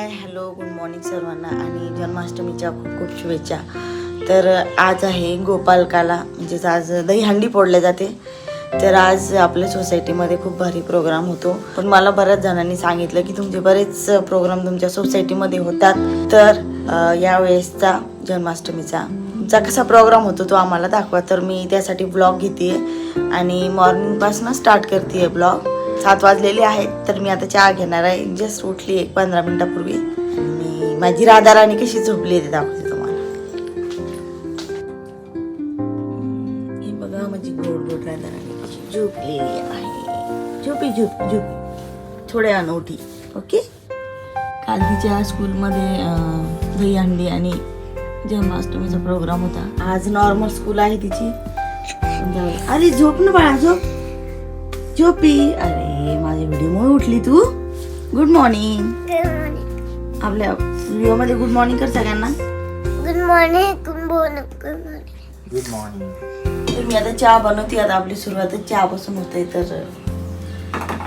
Hi hello good morning सर्वांना आणि जन्माष्टमीच्या खूप खूप शुभेच्छा. तर आज आहे गोपालकाला म्हणजेच आज दहीहंडी पोडल्या जाते. तर आज आपल्या सोसायटीमध्ये खूप भारी प्रोग्राम होतो. पण मला बऱ्याच जणांनी सांगितलं की तुमचे बरेच प्रोग्राम तुमच्या सोसायटीमध्ये होतात. तर यावेळेसचा जन्माष्टमीचा तुमचा कसा प्रोग्राम होतो तो आम्हाला दाखवा. तर मी त्यासाठी ब्लॉग घेते आणि मॉर्निंगपासून स्टार्ट करते ब्लॉग सात वाजलेले आहेत. तर मी आता चहा घेणार आहे. जस्ट उठली एक पंधरा मिनिटापूर्वी. मी माझी राधा राणी कशी झोपली आहे ते दाखवते तुम्हाला. हे बघा माझी गोड गोड राधा राणी कशी झोपलेली आहे. झोपी झोप झोप. थोड्या अनोठी ओके? काल तिच्या स्कूलमध्ये दही दहीहंडी आणि जन्माष्टमीचा प्रोग्राम होता आज नॉर्मल स्कूल आहे तिची. अरे झोप ना बाळा झोप. झोपी. अरे माझ्या व्हिडिओमुळे उठली तू. गुड मॉर्निंग आपल्या व्हिडिओमध्ये गुड मॉर्निंग कर सगळ्यांना. Good morning good morning good morning good morning तर मी आता चहा बनवते आता आपली सुरुवात. चहापासून होते तर.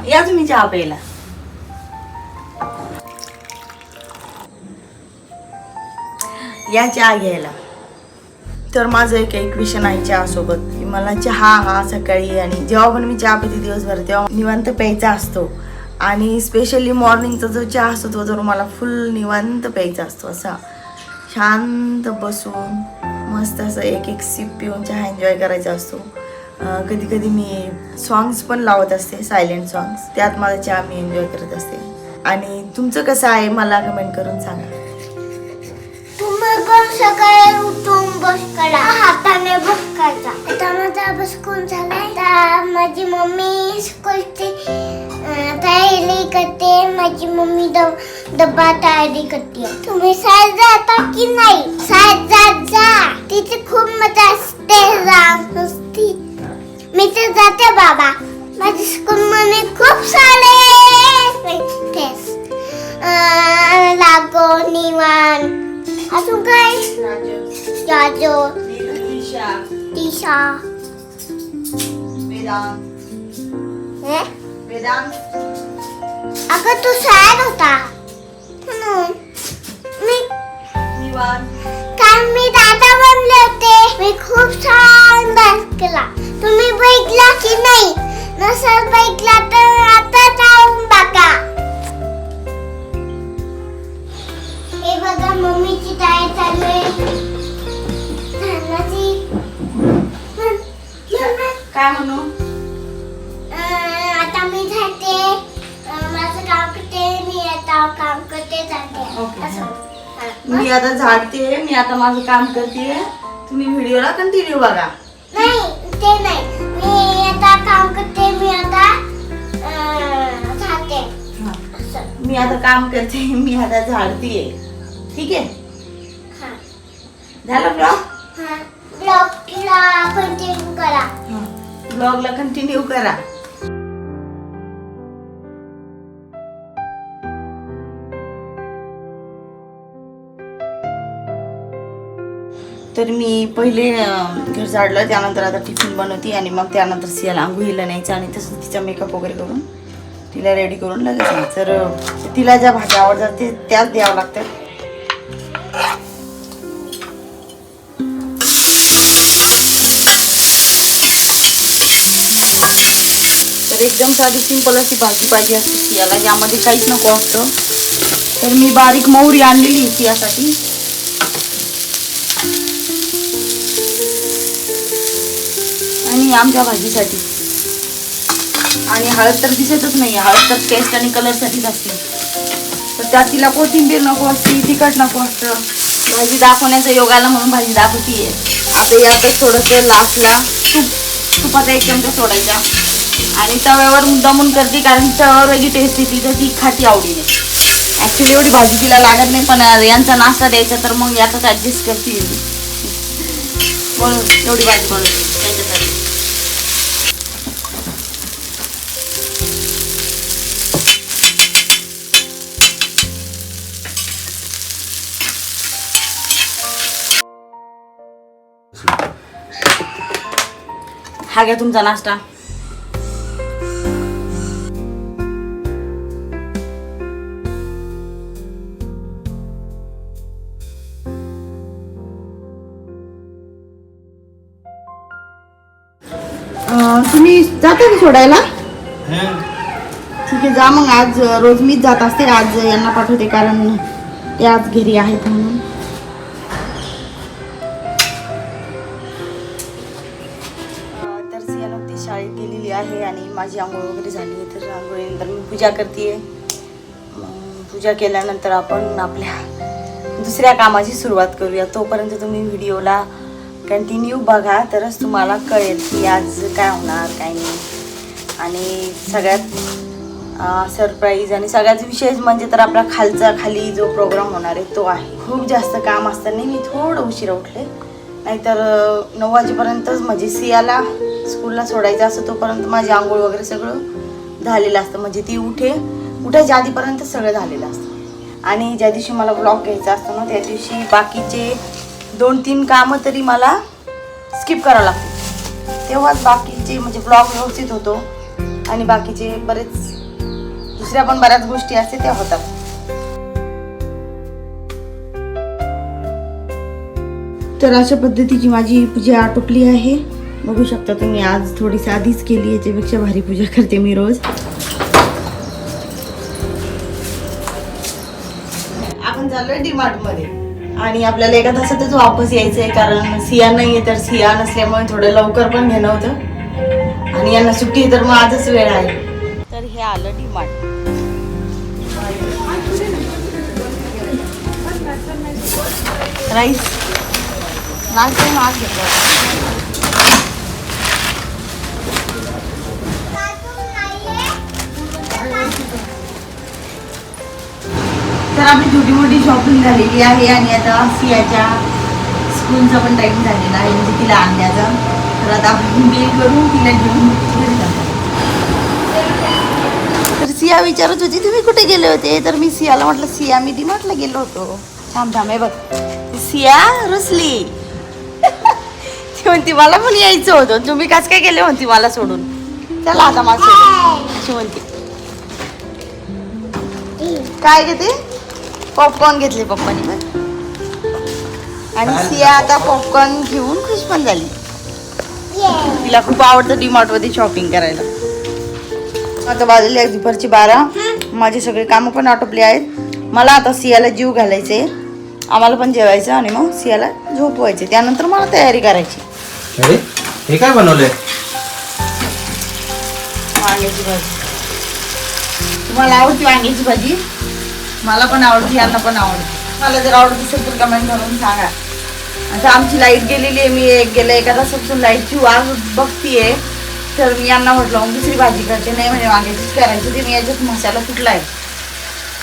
या तुम्ही चहा प्यायला. या चहा घ्यायला. तर माझं एक एक विषय आहे चहासोबत. की मला चहा हा सकाळी आणि जेव्हा पण मी चहा पिते दिवसभर तेव्हा निवांत प्यायचा असतो. आणि स्पेशली मॉर्निंगचा जो चहा असतो तो जर मला फुल निवांत प्यायचा असतो असा. शांत बसून मस्त असं एक एक सिप पिऊन चहा एन्जॉय करायचा असतो. कधी कधी मी सॉंग्स पण लावत असते सायलेंट सॉंग्स त्यात माझा चहा मी एन्जॉय करत असते. आणि तुमचं कसं आहे मला कमेंट करून सांगा. तुम्ही पण सकाळी उठून बस करा. हाताने बस करायचा आता माझा अभ्यास कोण झालाय? आता माझी मम्मी स्कूलची तयारी करते. माझी मम्मी डब- डब्बा तयारी करते. तुम्ही शाळेत जाता की नाही? शाळेत जात जा. तिथे खूप मजा असते नुसती. मी तर जाते बाबा. माझ्या स्कूल मध्ये खूप सारे टेस्ट लागो निवान अजून काय? जाजो हे अगं तू शाळेत होता म्हणून मी मी दादा बनले होते मी खूप छान डान्स केला तुम्ही बघितला की नाही नसेल बघितला तर आता जाऊन बघा हे बघा मम्मीची तयारी चालू आहे काय म्हणू? आता मी जाते. माझं काम करते. मी आता काम करते जाते. असं. मी आता झाडते. मी आता माझं काम करते. तुम्ही व्हिडिओला कंटिन्यू बघा. नाही ते नाही. मी आता काम करते. मी आता असं. मी आता काम करते. मी आता झाडतीये ठीक आहे? हा. झालं ब्लॉग ब्लॉगला कंटिन्यू करा. तर मी पहिले घर झाडलं त्यानंतर आता टिफिन बनवते आणि मग त्यानंतर सियाला आंघोळीला न्यायचं आणि तसं तिचा मेकअप वगैरे करून तिला रेडी करून लगेच तर तिला ज्या भाज्या आवडतात ते त्याच द्यावं लागतात. एकदम साधी सिंपल अशी भाजी पाहिजे असते सियाला यामध्ये काहीच नको असतं. तर मी बारीक मोहरी आणलेली सियासाठी आणि आमच्या भाजीसाठी. आणि हळद तर दिसतच नाही हळद तर टेस्ट आणि कलरसाठीच असते. तर त्यात तिला कोथिंबीर नको असते तिखट नको असतं. भाजी दाखवण्याचा योग आला म्हणून भाजी दाखवतीये. आता यातच थोडंसं लास्टला तूप तुपाचा एक चमचा सोडायचा. आणि तव्यावर दमून करते कारण तव्यावर वेगळी टेस्ट येते तर ती खाती आवडीने. ॲक्च्युली एवढी भाजी तिला लागत नाही पण यांचा नाश्ता द्यायचा तर मग यातच ॲडजस्ट करते. म्हणून एवढी भाजी बनवते त्यांच्यासाठी. हा घ्या तुमचा नाश्ता. तुम्ही जाता का सोडायला? ठीक आहे जा मग आज रोज मीच जात असते आज यांना पाठवते कारण ते आज घरी आहेत म्हणून. तर सिया नुकतीच शाळेत गेलेली आहे आणि माझी आंघोळ वगैरे झाली आहे तर आंघोळीनंतर मी पूजा करते पूजा केल्यानंतर आपण आपल्या दुसऱ्या कामाची सुरुवात करूया. तोपर्यंत तुम्ही व्हिडिओला कंटिन्यू बघा तरच तुम्हाला कळेल की आज काय होणार काय नाही. आणि सगळ्यात सरप्राईज आणि सगळ्यात विशेष म्हणजे तर आपला खालचा खाली जो प्रोग्राम होणार आहे तो आहे. खूप जास्त काम असताना मी थोडं उशिरा उठले. नाहीतर नऊ वाजेपर्यंतच म्हणजे सियाला स्कूलला सोडायचं असं तोपर्यंत माझी आंघोळ वगैरे सगळं झालेलं असतं. म्हणजे ती उठे उठायच्या आधीपर्यंत सगळं झालेलं असतं. आणि ज्या दिवशी मला ब्लॉग घ्यायचा असतो ना त्या दिवशी बाकीचे दोन तीन कामं तरी मला स्किप करावं लागते तेव्हाच बाकीचे म्हणजे ब्लॉग व्यवस्थित होतो आणि बाकीचे बरेच दुसऱ्या पण बऱ्याच गोष्टी असते त्या होतात. तर अशा पद्धतीची माझी पूजा आटोपली आहे. बघू शकता तुम्ही आज थोडीशी आधीच केली याच्यापेक्षा भारी पूजा करते मी रोज. आपण चाललोय डीमार्टमध्ये. आणि आपल्याला एका तासातच वापस यायचंय कारण सिया नाहीये तर सिया नसल्यामुळे थोडं लवकर पण घेणं होतं. आणि यांना सुट्टी आहे तर मग आजच वेळ आहे. तर हे आलं डीमार्ट राईस लास्ट टाइम आज घेतला. तर आपली छोटी मोठी शॉपिंग झालेली आहे आणि आता सियाच्या स्कूलचा पण टाईम झालेला आहे म्हणजे तिला आणण्याचा. तर आता आपण बिल करून तिला घेऊन घरी तर सिया विचारत होती तुम्ही कुठे गेले होते? तर मी सियाला म्हटलं सिया मी डिमार्टला गेलो होतो. थांब थांब आहे बघ. सिया रुसली. ती म्हणती मला पण यायचं होतं. तुम्ही काच काय गेले? म्हणती मला सोडून. चला आता माझं अशी म्हणते. काय घेते पॉपकॉर्न घेतले पप्पानी. आणि सिया आता पॉपकॉर्न घेऊन खुश पण झाली. तिला खूप आवडतं डीमार्टमध्ये शॉपिंग करायला. आता वाजले आहे दुपारची बारा. माझे सगळे कामं पण आटोपले आहेत. मला आता सियाला जीव घालायचे आम्हाला पण जेवायचं आणि मग सियाला झोपवायचे त्यानंतर मला तयारी करायची. अरे हे काय बनवलंय? वांग्याची भाजी. तुम्हाला आवडती वांग्याची भाजी? मला पण आवडते यांना पण आवडते. मला जर आवडत असेल तर कमेंट करून सांगा. आता आमची लाइट गेलेली आहे मी एक गेल्या एका तासापासून लाईटची वाज बघतीये. तर मी यांना म्हटलं दुसरी भाजी करते. नाही म्हणजे वांग्याचीच करायची ते मी याच्यात मसाला कुठलाय?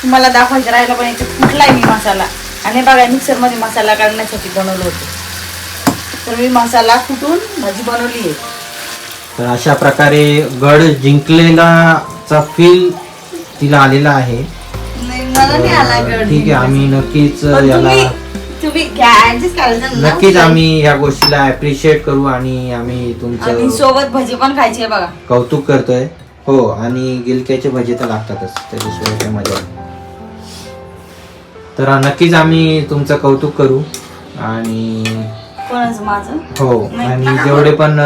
तुम्हाला दाखवायचं राहिला पण याच्यात कुठलाय मी मसाला? आणि बघा मिक्सरमध्ये मसाला काढण्यासाठी बनवलं होतं. तर मी मसाला कुटून भाजी बनवली आहे? तर अशा प्रकारे गड जिंकलेलाचा फील तिला आलेला आहे. ठीक आहे आम्ही नक्कीच याला. नक्कीच आम्ही या गोष्टीला अप्रिशिएट करू आणि आम्ही तुमचं सोबत भजी पण खायची बघा. कौतुक करतोय. हो आणि गिलक्याचे भजे तर लागतातच काही मजा. तर नक्कीच आम्ही तुमचं कौतुक करू आणि हो आणि जेवढे पण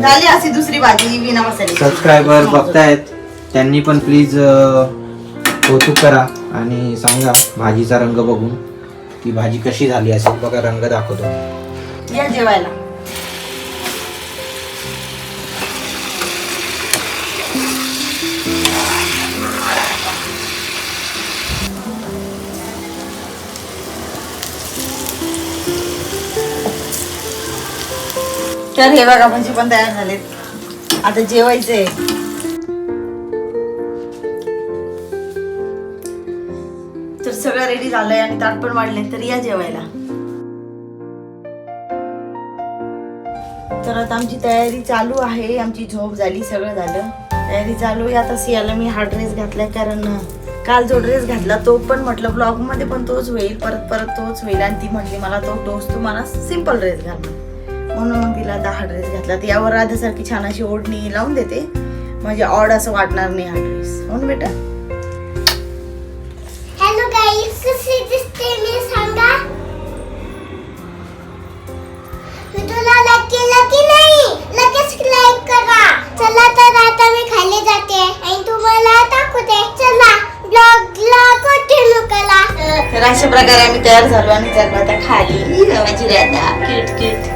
झाली अशी दुसरी भाजी विना मसाली सबस्क्रायबर बघतायत त्यांनी पण प्लीज कौतुक करा आणि सांगा भाजीचा रंग बघून ती भाजी कशी झाली असेल. बघा रंग दाखवतो. या जेवायला. तर हे बघा म्हणजे पण तयार झालेत. आता जेवायचंय. सगळं झालंय आणि ताट पण वाढले तर या जेवायला. तर आता आमची तयारी चालू आहे आमची झोप झाली सगळं झालं. तयारी चालू आहे आता सियाला मी हा ड्रेस घातलाय कारण काल जो ड्रेस घातला तो पण म्हटलं ब्लॉगमध्ये पण तोच होईल परत परत तोच होईल. आणि ती म्हटली मला तो टोच तू मला सिंपल ड्रेस घाल म्हणून मग तिला आता हा ड्रेस घातला. तर यावर राधासारखी छान अशी ओढणी लावून देते. म्हणजे ऑड असं वाटणार नाही हा ड्रेस म्हणून बेटा? प्रकारे आम्ही तयार झालो आणि त्या खाली. गव्हाची राहता किट किट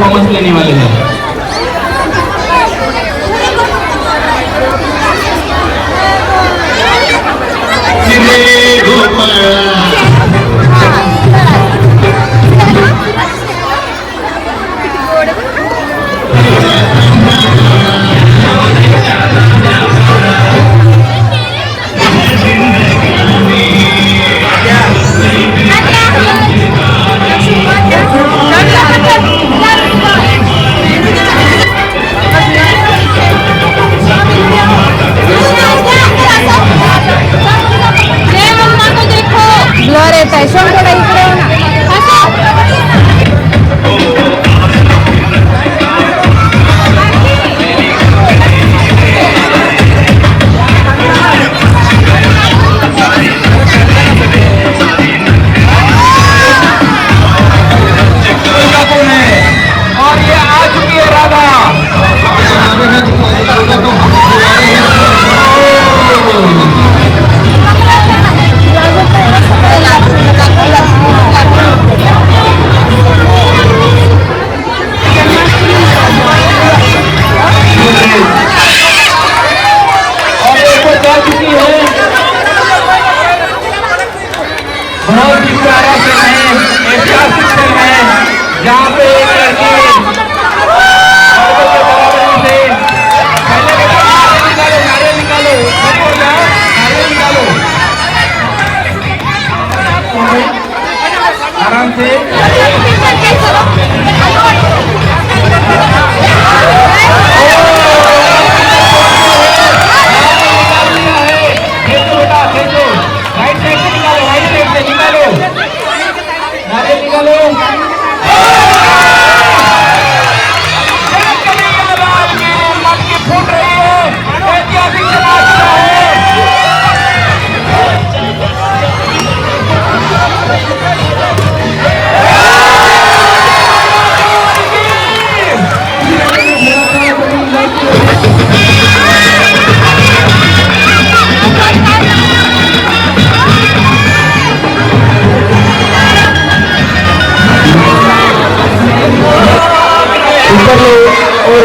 moment here.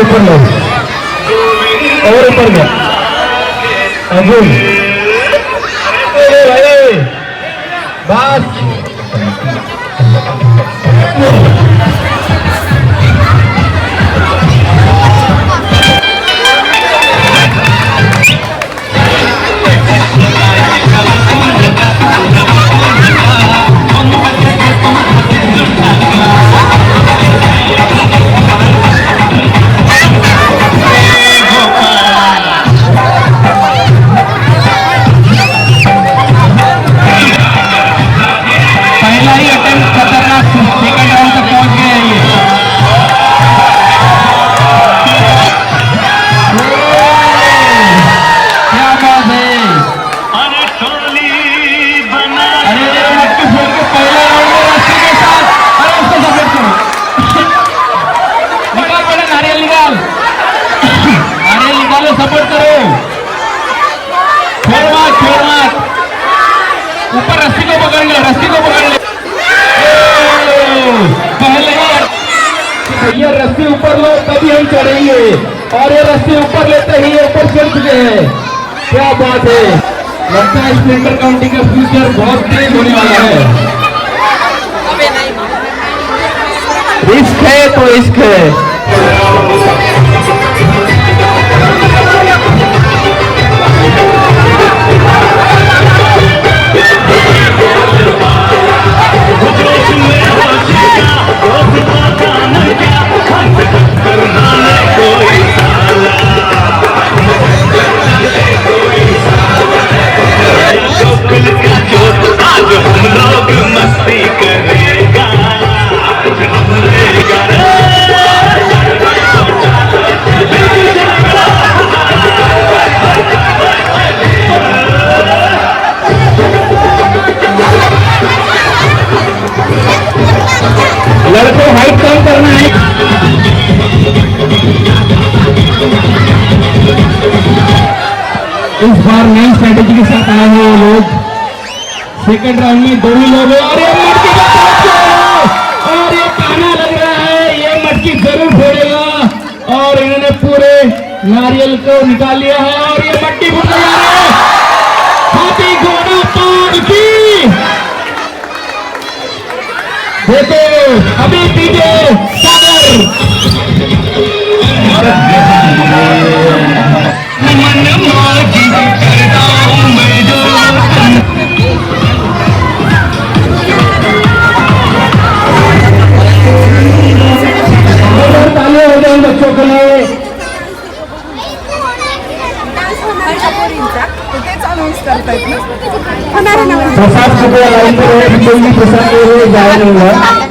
ऊपर लो और ऊपर गया अर्जुन तभी है। और ये रस्सी ऊपर लेते ही ऊपर चल चुके हैं। क्या बात है। लगता है स्प्लेंडर काउंटी का फ्यूचर बहुत तेज होने वाला है। रिस्क है तो रिस्क है। बार नई स्ट्रेटेजी के साथ आए हैं लोग। सेकंड राउंड में दो ही। लोग और ये मटकी और ये ताना लग रहा है। ये मटकी ज़रूर फोड़ेगा। और इन्होंने पूरे नारियल को निकाल लिया है। और ये मट्टी फूट रहा है। हाथी घोड़ा पान की। देखो, अभी पीछे सागर और तालियां हो जाए बच्चों के लिए प्रसाद कुठे लाईन पर कोणी प्रसाद वगैरे जायला नाही हुआ.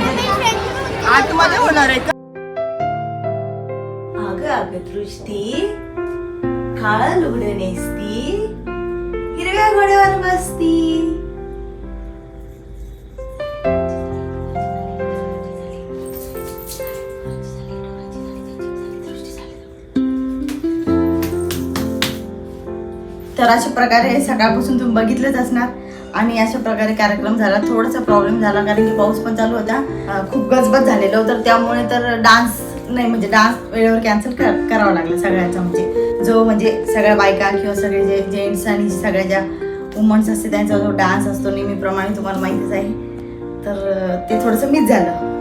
तर अशा प्रकारे सकाळपासून तुम्ही बघितलंच असणार. आणि अशा प्रकारे कार्यक्रम झाला. थोडासा प्रॉब्लेम झाला कारण की पाऊस पण चालू होता. खूप गजबज झालेलं होतं. त्यामुळे तर डान्स नाही म्हणजे डान्स वेळेवर कॅन्सल करावा लागला सगळ्यांचा म्हणजे जो म्हणजे सगळ्या बायका किंवा सगळे जे जेंट्स आणि सगळ्या ज्या वुमन्स असते त्यांचा जो डान्स असतो नेहमीप्रमाणे तुम्हाला माहितीच आहे. तर ते थोडंसं मिस झालं.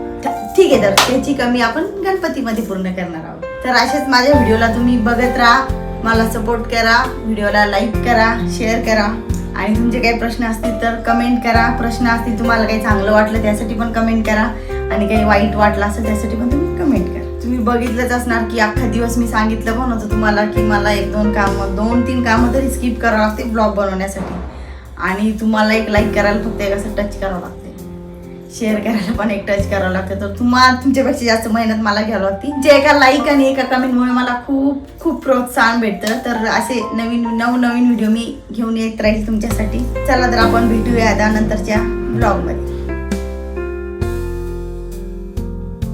ठीक आहे तर त्याची कमी आपण गणपतीमध्ये पूर्ण करणार आहोत. तर असेच माझ्या व्हिडिओला तुम्ही बघत राहा. मला सपोर्ट करा व्हिडिओला लाईक करा शेअर करा. आणि तुमचे काही प्रश्न असतील तर कमेंट करा. प्रश्न असतील तुम्हाला काही चांगलं वाटलं त्यासाठी पण कमेंट करा. आणि काही वाईट वाटलं असेल त्यासाठी पण तुम्ही कमेंट करा. तुम्ही बघितलंच असणार की अख्खा दिवस मी सांगितलं पण होतं तुम्हाला की मला एक दोन कामं दोन तीन कामं तरी स्किप करावं लागते ब्लॉग बनवण्यासाठी. आणि तुम्हाला एक लाईक करायला फक्त एक असं टच करावं लागतं. शेअर करायला पण एक टच करावं लागतं. तर तुम्हाला तुमच्यापेक्षा जास्त मेहनत मला घ्यावी लागते. जे एका लाईक आणि एका कमेंटमुळे मला खूप खूप प्रोत्साहन भेटतं. तर असे नवीन नवनवीन व्हिडिओ मी घेऊन येत राहील तुमच्यासाठी. चला तर आपण भेटूया आता नंतरच्या ब्लॉगमध्ये